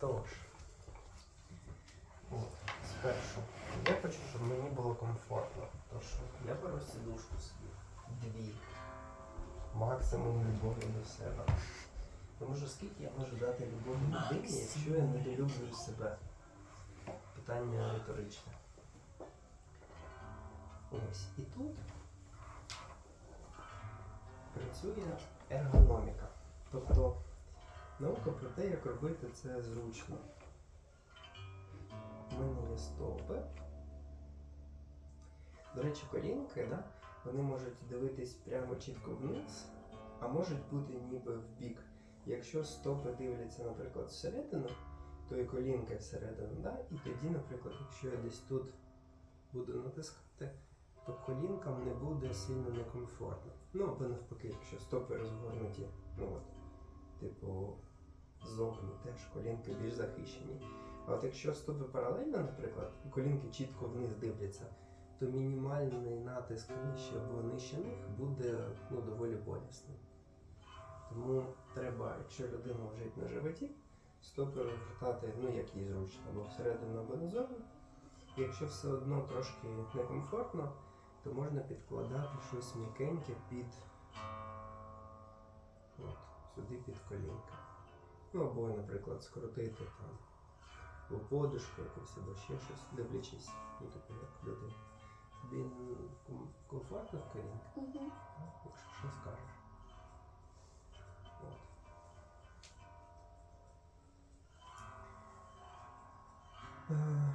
Тож, от, спершу, я хочу, щоб мені було комфортно. Тож я беру сідушку собі. Дві. Максимум любові до себе. Тому що скільки я можу дати любові людині, якщо я не долюблю себе? Питання риторичне. Ось. І тут працює ергономіка. Тобто наука про те, як робити це зручно. У мене є стопи. До речі, колінки, да, вони можуть дивитись прямо чітко вниз, а можуть бути ніби в бік. Якщо стопи дивляться, наприклад, всередину, то і колінки всередину, да? і тоді, наприклад, якщо я десь тут буду натискати, то колінкам не буде сильно некомфортно. Ну або навпаки, якщо стопи розгорнуті, ну от, типу, зовні теж колінки більш захищені. А от якщо стопи паралельно, наприклад, і колінки чітко вниз дивляться, то мінімальний натиск вище або нижче них буде ну, доволі болісним. Тому треба, якщо людина лежить на животі, стопи розвертати, ну як їй зручно, або всередину, або назовні. Якщо все одно трошки некомфортно, то можна підкладати щось м'якеньке під от, сюди під колінка. Ну або, наприклад, скрутити там або подушку якусь, або ще щось, дивлячись, ну типу як людина. Тобі комфортно в колінках? Угу. Якщо що скажеш. От. Е,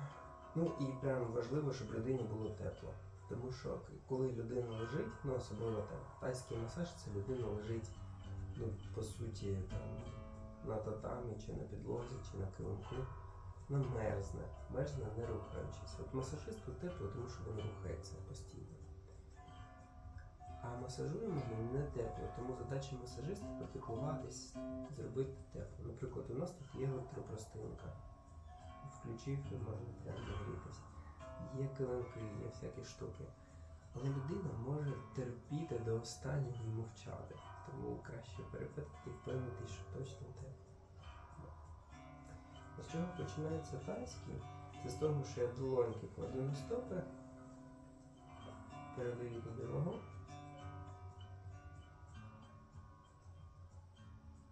Ну і прям важливо, щоб людині було тепло. Тому що коли людина лежить, ну особливо там тайський масаж, це людина лежить, ну, по суті, там, на татамі, чи на підлозі, чи на килимку. Вона мерзне, мерзне не рухаючись. От масажисту тепло, тому що він рухається постійно. А масажуємо ми не тепло, тому задача масажиста попіклуватись, зробити тепло. Наприклад, у нас тут є електропростинка. Включив і можна прямо нагрітися. Є килимки, є всякі штуки. Але людина може терпіти до останнього і мовчати. Тому краще перепитати і впевнитись, що точно тепло. З чого починається тайський? Це з того, що я долоньки кладу на стопи, передаю туди вагу.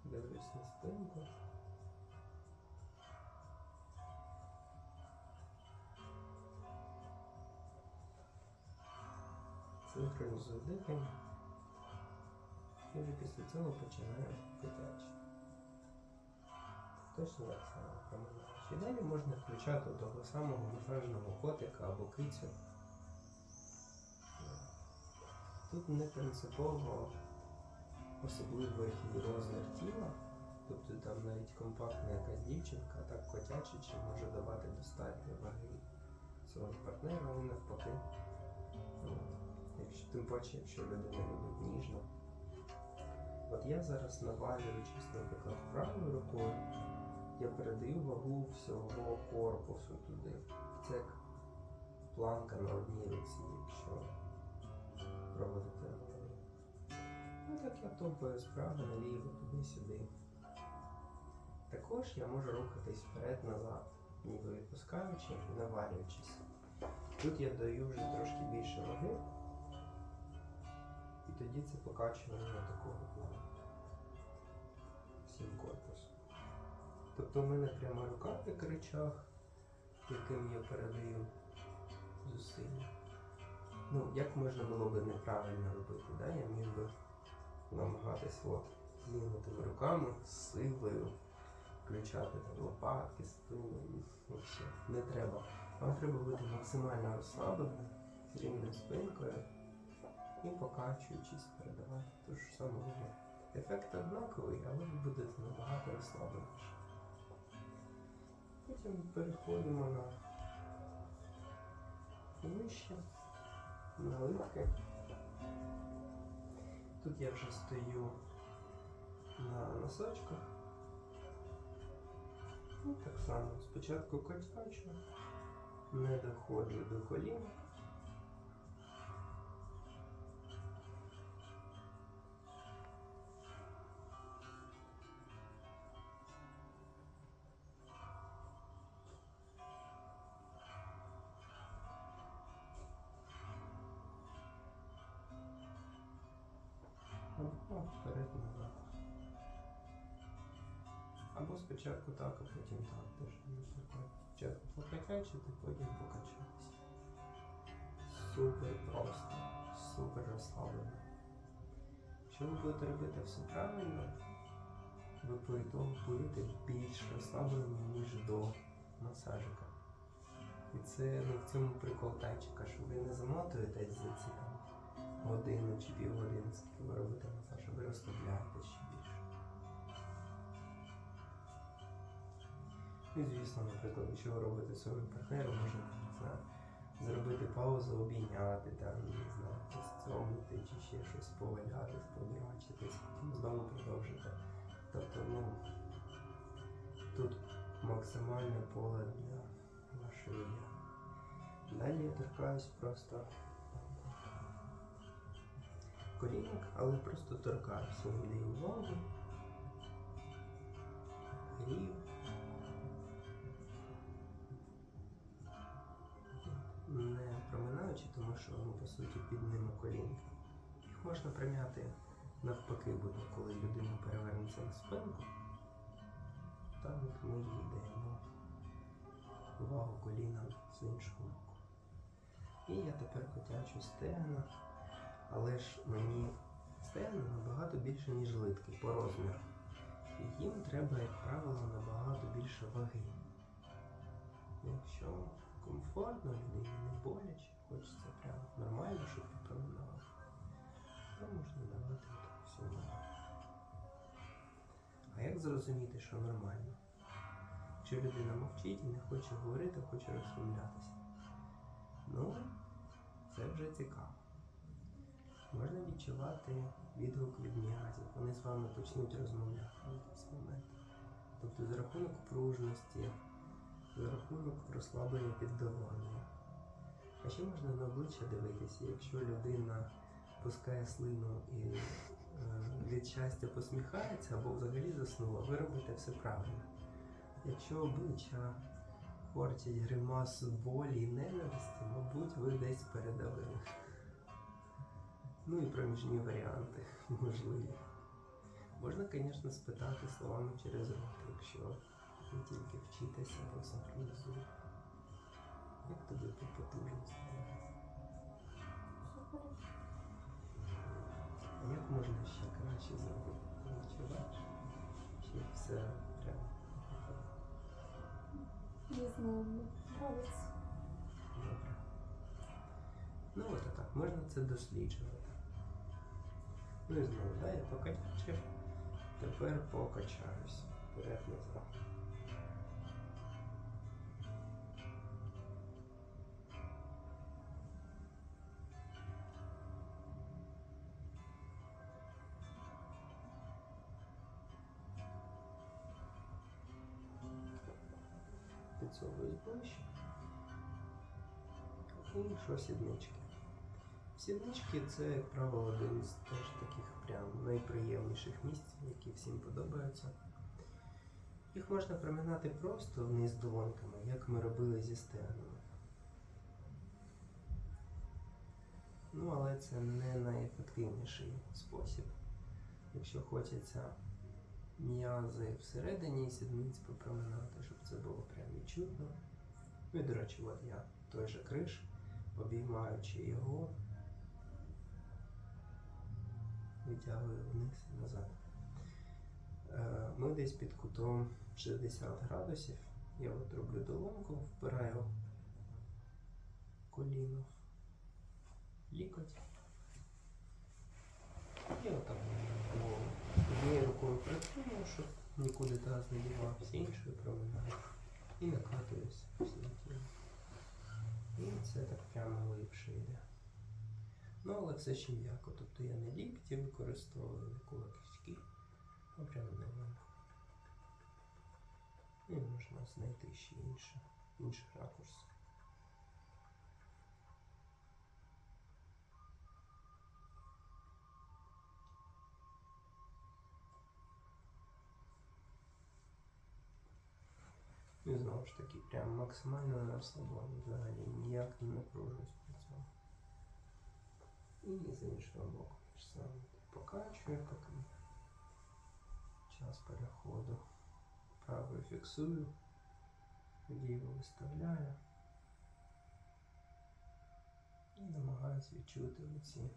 Дивлюсь на спинку. Синхронізую дихання. І вже після цього починаю дитяче. Точно так само проминаєш. І далі можна включати того самого масажного котика або кицю. Тут не принципово особливо який розмір тіла. Тобто там навіть компактна якась дівчинка, так котячий, чи може давати достатньо ваги свого партнера, але навпаки. Тим паче, якщо людина любить ніжно. От я зараз навалюючись, наприклад, правою рукою, я передаю вагу всього корпусу туди. Це як планка на одній руці, якщо проводити аналогію. Ну так я топаю справа наліво, туди-сюди. Також я можу рухатись вперед-назад, ніби відпускаючи і навалюючись. Тут я даю вже трошки більше ваги, тоді це покачування такого плану. Всім корпусом. Тобто в мене пряма рука як рычаг, яким я передаю зусилля. Ну, як можна було би неправильно робити, да? я міг би намагатись от, зігнутими руками з силою, включати там лопатки, спину, ну. Не треба. Вам треба бути максимально розслабленим, з рівною спинкою і покачуючись передавати ту ж саму вагу. Ефект однаковий, але ви будете набагато розслабленіше. Потім переходимо на вище, на липки. Тут я вже стою на носочках. Ну, так само. Спочатку котячу, не доходжу до колінок. Або спочатку так, а потім так. Теж наприклад. Спочатку покачачити, потім покачатися. Супер просто, супер розслаблено. Якщо ви будете робити все правильно, ви по ітогу будете більш розслаблені, ніж до масажика. І це ну, в цьому прикол тайчика, що ви не замотуєтесь за ці там годину чи півгодини, скільки ви робите масаж, а ви розслабляєтесь і звісно, наприклад, якщо ви робите своєму партнеру, можна зробити паузу, обійняти, там, не знаю, стромити чи ще щось повалятись, подурачитись, потім знову продовжити. Тобто, ну, тут максимальне поле для вашої я. Далі я торкаюсь просто колінок, але просто торкаюсь, не увагу. Грію. Проминаючи, тому що ну, по суті під ними колінки. Їх можна примяти навпаки буде, коли людина перевернеться на спинку. Там от ми даємо увагу колінам з іншого боку. І я тепер котячу стегна, але ж мені стегна набагато більше, ніж литки по розміру. І їм треба, як правило, набагато більше ваги. Якщо комфортно людині, не боляче, хочеться прямо нормально, щоб відпоминало, то можна давати всю. А як зрозуміти, що нормально? Якщо людина мовчить і не хоче говорити, хоче розслаблятися. Ну, це вже цікаво. Можна відчувати відгук від м'язів. Вони з вами почнуть розмовляти в якийсь момент. Тобто за рахунок пружності, за рахунок розслаблення піддавання. А ще можна на обличчя дивитися, якщо людина пускає слину і е, від щастя посміхається або взагалі заснула, ви робите все правильно. Якщо обличчя корчить гримасу болі і ненависті, мабуть, ви десь передавили. Ну і проміжні варіанти можливі. Можна, звісно, спитати словами через рот, якщо ви тільки вчитеся або синхронізуєте. Чи треба. Не знаю. Добре. Ну от так, можна це досліджувати. Ну і знову, да, я покачав, тепер покачаюсь. Вперед назад. Що сіднички? Сіднички це, як правило, один з теж таких прям найприємніших місць, які всім подобаються. Їх можна проминати просто вниз долоньками, як ми робили зі стегнами. Ну, але це не найефективніший спосіб. Якщо хочеться м'язи всередині сідниць попроминати, щоб це було прям відчутно. Ну і, до речі, от я той же криш, обіймаючи його, витягую вниз і назад. Е, Ми десь під кутом 60 градусів. Я от роблю долоньку, впираю коліно лікоть. І отак. Однією рукою притримую, щоб нікуди таз не дівався, іншою проминаю. І накатуюсь всім тілом. І це так прямо глибше йде. Ну, але все ще м'яко. Тобто я не лікті використовую, не кулачки, а прямо на ньому. І можна знайти ще інше, інший ракурс. І знову ж таки, прям максимально на розслабленні взагалі ніяк не цьому. І з іншого боку, саме. покачую, поки час переходу. Правою фіксую, ліву виставляю. І намагаюся відчути оці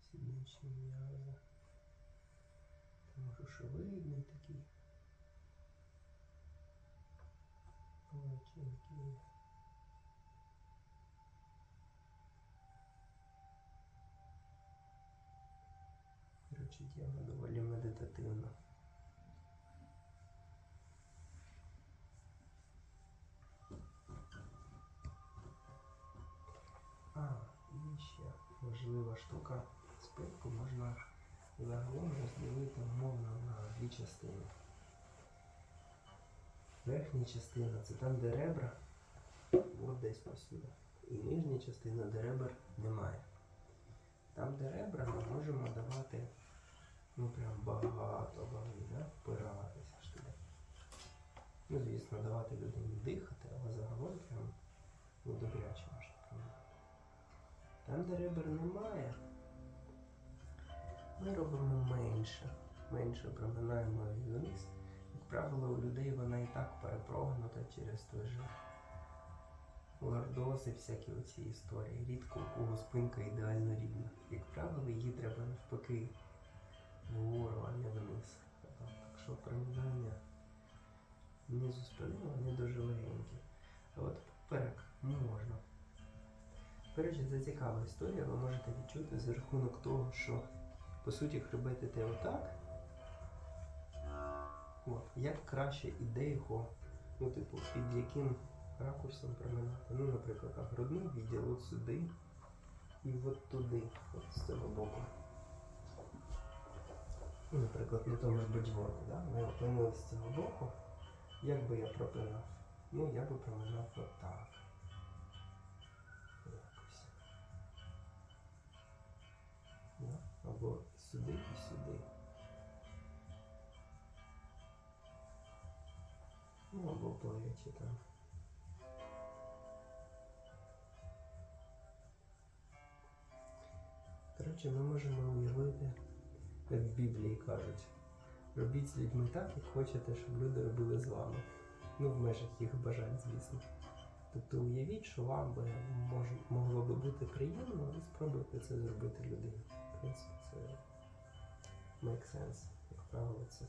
сідничні м'язи. Тому що шевидний такий. Величенький. Коротше, тема доволі медитативна. А, і ще важлива штука. Спинку можна загалом розділити умовно на дві частини. Верхня частина це там, де ребра, от десь посюди. І нижня частина, де ребер немає. Там, де ребра, ми можемо давати ну прям багато ваги, да? впиратися ж туди. Ну, звісно, давати людині дихати, але загалом прям ну, добряче можна. Там, де ребер немає, ми робимо менше. Менше проминаємо її вниз. Як правило, у людей вона і так перепрогнута через той же лордози, всякі оці історії. Рідко у кого спинка ідеально рівна. Як правило, її треба навпаки вгору, а не вниз. Так що проминання внизу спини вони дуже легенькі. А от поперек можна. До речі, це цікава історія, ви можете відчути за рахунок того, що по суті хребет іде отак. От, як краще іде його, ну, типу, під яким ракурсом проминати. Ну, наприклад, грудний відділ от сюди і от туди, от з цього боку. Ну, наприклад, на тому ж беджворку, да? ми опинилися з цього боку. Як би я пропинав? Ну, я би проминав отак. Якось. Да? Або сюди і сюди. Ну, або плечі там. Коротше, ми можемо уявити, як в Біблії кажуть, робіть з людьми так, як хочете, щоб люди робили з вами. Ну, в межах їх бажань, звісно. Тобто уявіть, що вам би мож, могло би бути приємно, і спробуйте це зробити людині. В принципі, це make sense. Як правило, це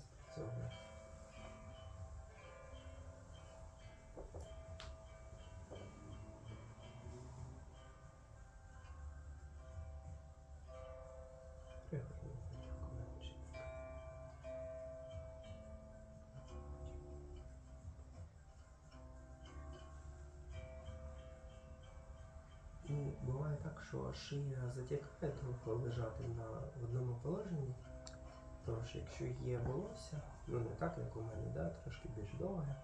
так, що шия затікає трохи лежати на одному положенні. Тож, якщо є волосся, ну не так, як у мене, да, трошки більш довге,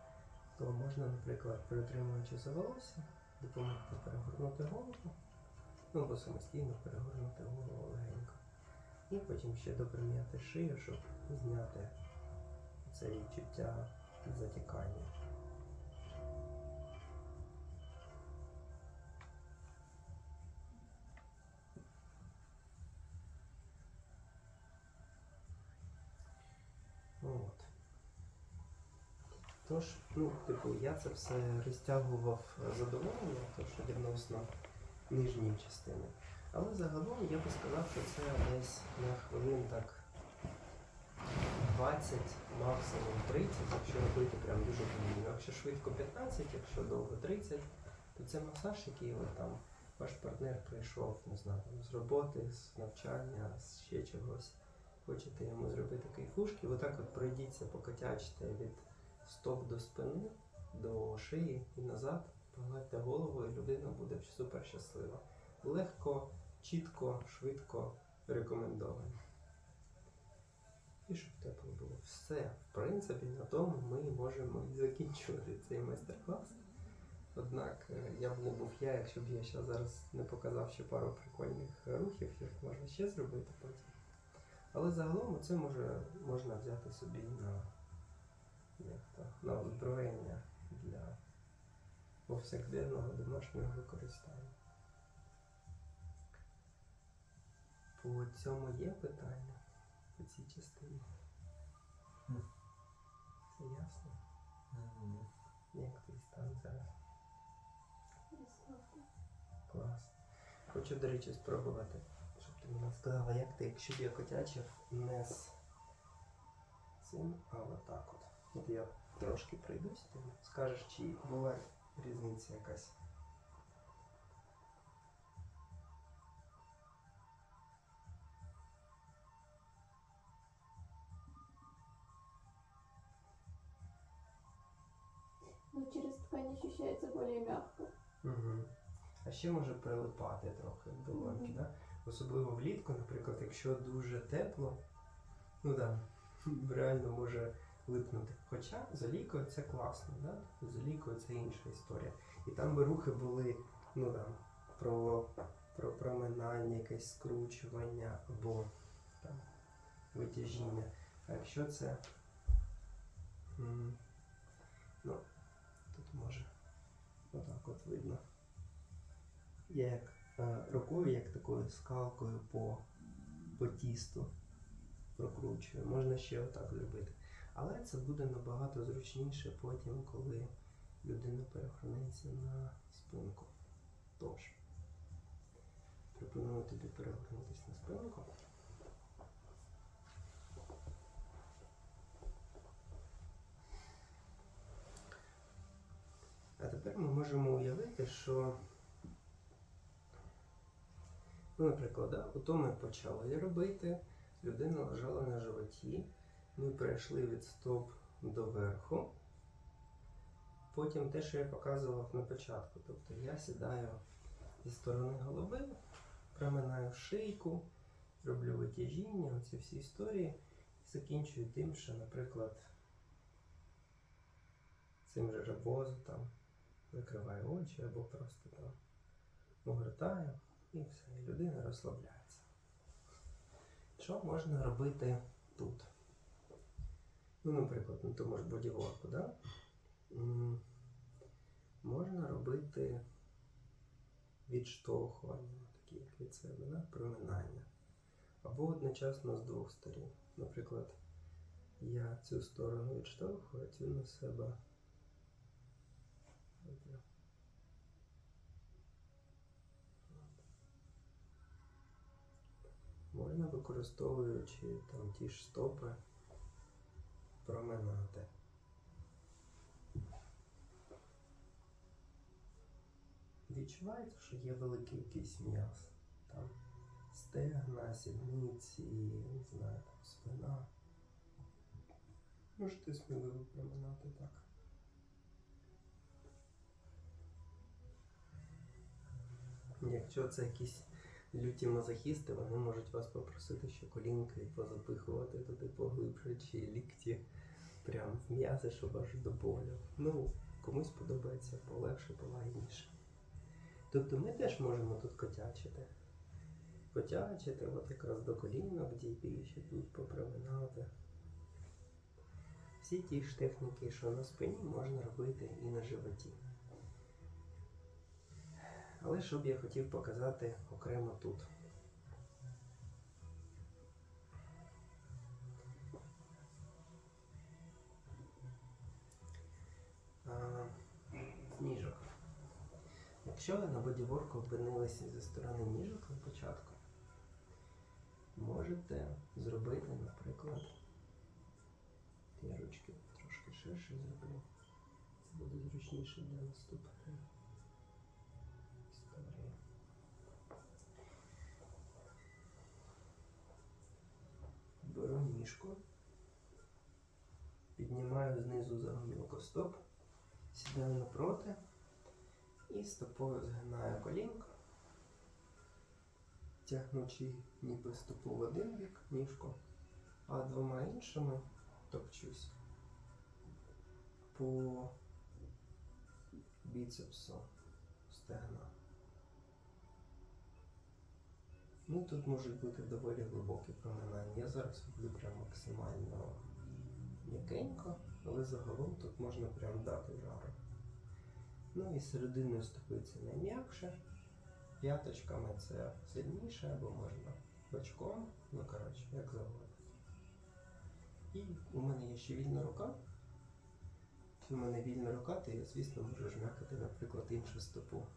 то можна, наприклад, притримуючи за волосся, допомогти перегорнути голову, ну або самостійно перегорнути голову легенько. І потім ще допрямляти шию, щоб зняти це відчуття затікання. Тож, ну, типу, я це все розтягував е, задоволення, що відносно нижньої частини. Але загалом я би сказав, що це десь на хвилин так 20, максимум 30, якщо робити прям дуже повільно. Якщо швидко 15, якщо довго 30, то це масаж, який от там ваш партнер прийшов, не знаю, з роботи, з навчання, з ще чогось. Хочете йому зробити кайфушки, отак от пройдіться, покотячте від стоп до спини, до шиї і назад, погладьте голову, і людина буде супер щаслива. Легко, чітко, швидко рекомендовано. І щоб тепло було. Все, в принципі, на тому ми можемо і закінчувати цей майстер-клас. Однак е, я б не був я, якщо б я ще зараз не показав ще пару прикольних рухів, як можна ще зробити потім. Але загалом це може, можна взяти собі на, як то, на озброєння для повсякденного домашнього використання. по цьому є питання по цій частині. Все ясно? Як твій стан зараз? Клас. Хочу, до речі, спробувати, щоб ти мені сказала, як ти, якщо б я котячив не з цим, а отак от. Я трошки пройдусь, ти скажеш, чи була різниця якась. Ну, через ткань ощущается более мягко. Угу. А ще може прилипати трохи до долоньки, Мгм. да? особливо влітку, наприклад, якщо дуже тепло, ну да, реально може липнути. Хоча з олійкою це класно, да? з олійкою це інша історія. І там би рухи були ну, да, про, про проминання, якесь скручування або там, витяжіння. А якщо це. Ну, тут може отак от видно. Я як е, рукою, як такою скалкою по, по тісту прокручую. Можна ще отак зробити. Але це буде набагато зручніше потім, коли людина перехорнеться на спинку. Тож, пропоную тобі перегорнутися на спинку. А тепер ми можемо уявити, що, ну, наприклад, да, ото ми почали робити, людина лежала на животі, ми перейшли від стоп до верху. Потім те, що я показував на початку. Тобто я сідаю зі сторони голови, проминаю шийку, роблю витяжіння, оці всі історії, і закінчую тим, що, наприклад, цим же рабозу там закриваю очі або просто там огортаю і все, і людина розслабляється. Що можна робити тут? Ну, наприклад, на тому ж бодіворку, да? Можна робити відштовхування, такі як від себе, да? проминання. Або одночасно з двох сторін. Наприклад, я цю сторону відштовхую, а цю на себе. Можна використовуючи там ті ж стопи проминати. Відчувається, що є великий якийсь м'яз. Там стегна, сідниці, не знаю, там спина. Можете сміливо проминати так. Якщо це якісь люті мазохісти, вони можуть вас попросити ще колінки позапихувати туди поглибше, чи лікті прям м'язи, щоб аж до болю. Ну, комусь подобається полегше, полагідніше. Тобто ми теж можемо тут котячити. Котячити, от якраз до колінок дійти, ще тут попроминати. Всі ті ж техніки, що на спині, можна робити і на животі. Але що б я хотів показати окремо тут. Якщо ви на бодіворку опинилися зі сторони ніжок на початку, можете зробити, наприклад, я ручки трошки ширше зроблю. Це буде зручніше для наступної історії. Беру ніжку, піднімаю знизу загомілку стоп, сідаю напроти і стопою згинаю колінко, тягнучи ніби стопу в один бік ніжку, а двома іншими топчусь по біцепсу стегна. Ну, тут можуть бути доволі глибокі проминання. Я зараз роблю прям максимально м'якенько, але загалом тут можна прям дати жару. Ну і серединою стопи це найм'якше, п'яточками це сильніше, або можна бочком, ну коротше, як завгодно. І у мене є ще вільна рука. У мене вільна рука, то я, звісно, можу жмякати, наприклад, іншу стопу.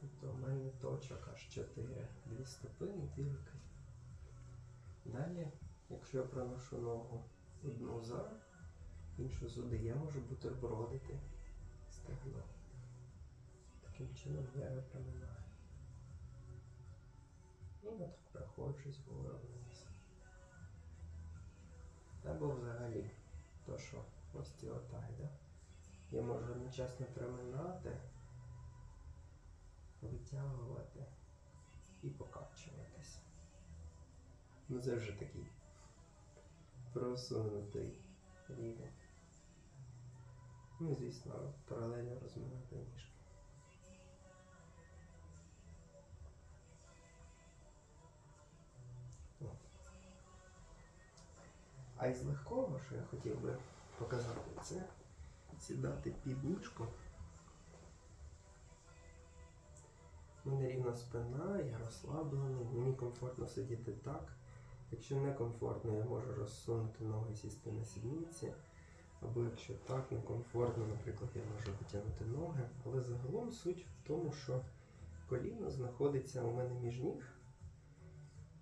Тобто у мене точок аж 4. Дві стопи і дві руки. Далі, якщо я проношу ногу одну за, іншу сюди, я можу бутербродити. Таким чином я його проминаю. І от проходжусь вниз. Або взагалі, то що остіотай, да? Я можу одночасно проминати, витягувати і покачуватись. Ну це вже такий просунутий рівень. Ну звісно, паралельно розминати ніжки. А із легкого, що я хотів би показати, це сідати під ніжку. У мене рівна спина, я розслаблений, мені комфортно сидіти так. Якщо не комфортно, я можу розсунути ноги сісти на сідниці. Якщо так некомфортно, наприклад, я можу витягнути ноги. Але загалом суть в тому, що коліно знаходиться у мене між ніг,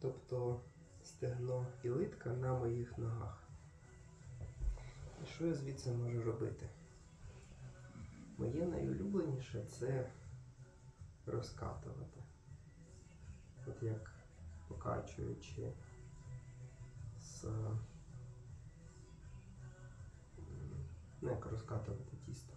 тобто стегно і литка на моїх ногах. І що я звідси можу робити? Моє найулюбленіше це розкатувати. От як покачуючи з. Ну, як розкатувати тісто.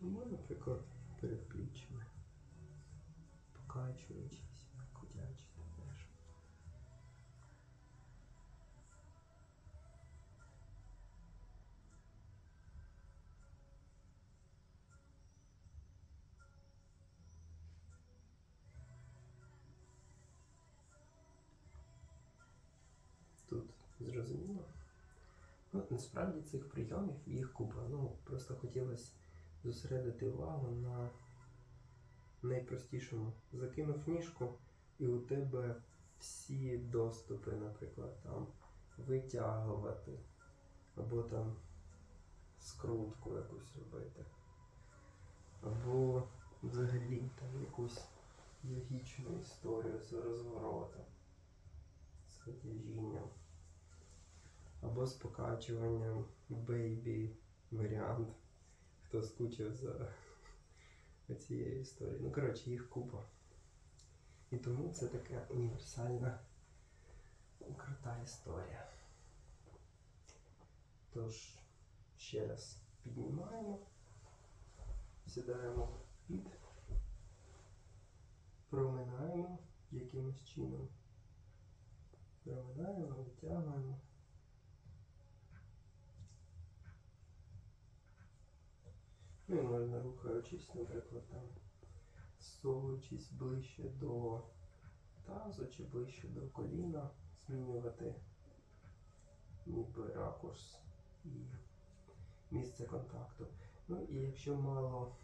Ну, наприклад, перед пліччями. Покачуючись, зрозуміло. Ну, насправді цих прийомів їх купа. Ну, просто хотілося зосередити увагу на найпростішому. Закинув ніжку, і у тебе всі доступи, наприклад, там витягувати, або там скрутку якусь робити, або взагалі там якусь логічну історію з розворотом, з витяжінням, або з покачуванням бейбі варіант. Хто скучив за цією історією. Ну, коротше, їх купа. І тому це така універсальна крута історія. Тож, ще раз піднімаємо, сідаємо під, проминаємо якимось чином. Проминаємо, витягуємо. Ну і можна рухаючись, наприклад, там совуючись ближче до тазу чи ближче до коліна, змінювати ніби ракурс і місце контакту. Ну і якщо мало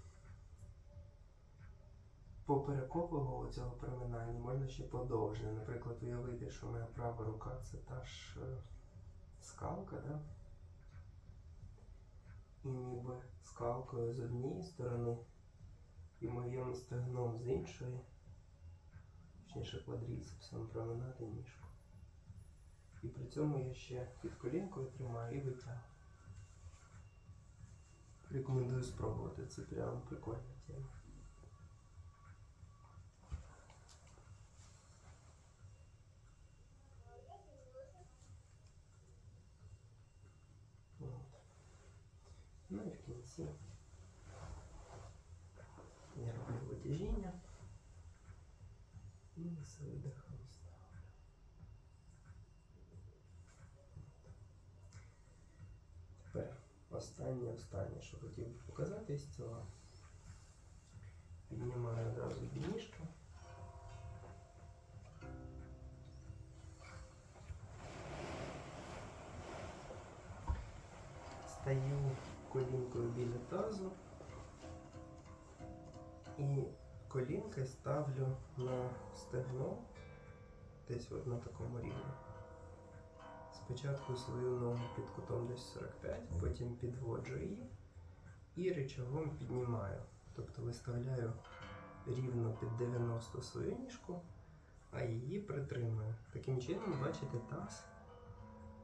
поперекового цього проминання, можна ще подовжне. Наприклад, уявити, що моя права рука це та ж е, скалка, да? І ніби скалкою з однієї сторони і моїм стегном з іншої, точніше квадріцепсом проминати ніжку. І при цьому я ще під колінкою тримаю і витягую. Рекомендую спробувати, це прям прикольна тема. останнє, останнє, що хотів показати з цього. Піднімаю одразу ніжку. Стаю колінкою біля тазу і колінки ставлю на стегно десь от на такому рівні. Спочатку свою ногу під кутом десь 45, потім підводжу її і рычагом піднімаю. Тобто виставляю рівно під 90 свою ніжку, а її притримую. Таким чином, бачите, таз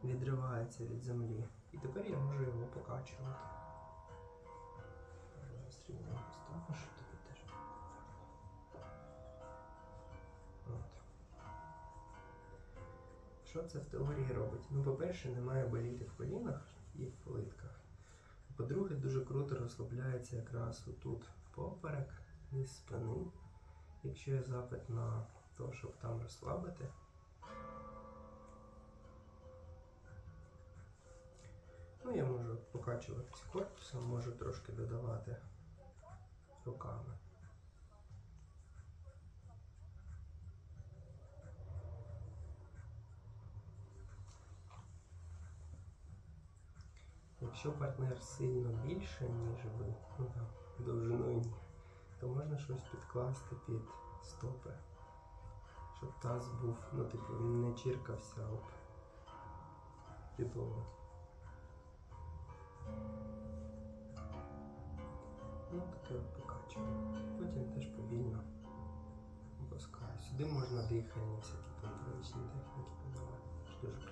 відривається від землі. І тепер я можу його покачувати. Зараз рівно поставлю, Що це в теорії робить? Ну, по-перше, не має боліти в колінах і в литках. По-друге, дуже круто розслабляється якраз отут поперек і спини. Якщо є запит на те, щоб там розслабити. Ну, я можу покачуватись корпусом, можу трошки додавати руками. Якщо партнер сильно більше, ніж ви, ну там, довжиною, то можна щось підкласти під стопи, щоб таз був, ну, типу, він не чіркався об підлогу. Ну, таке покачую. Потім теж повільно опускаю. Сюди можна дихання, всякі тантричні техніки подавати. Дуже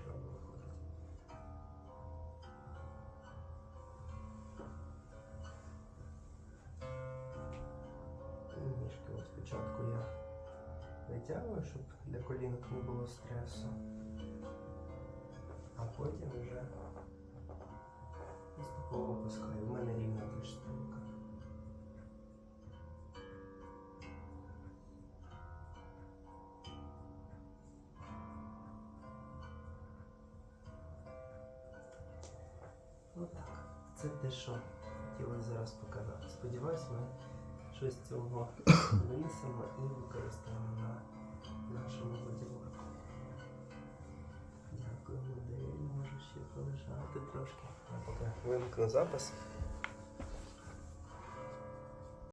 витягую, щоб для колінок не було стресу. А потім вже поступово опускаю. У мене рівна теж спинка. Отак. Це те, що хотілося зараз показати. Сподіваюсь, ми щось цього винесемо і використаємо на нашому бодіворку. Дякую, людей можу ще полежати трошки. Я поки вимкну запис.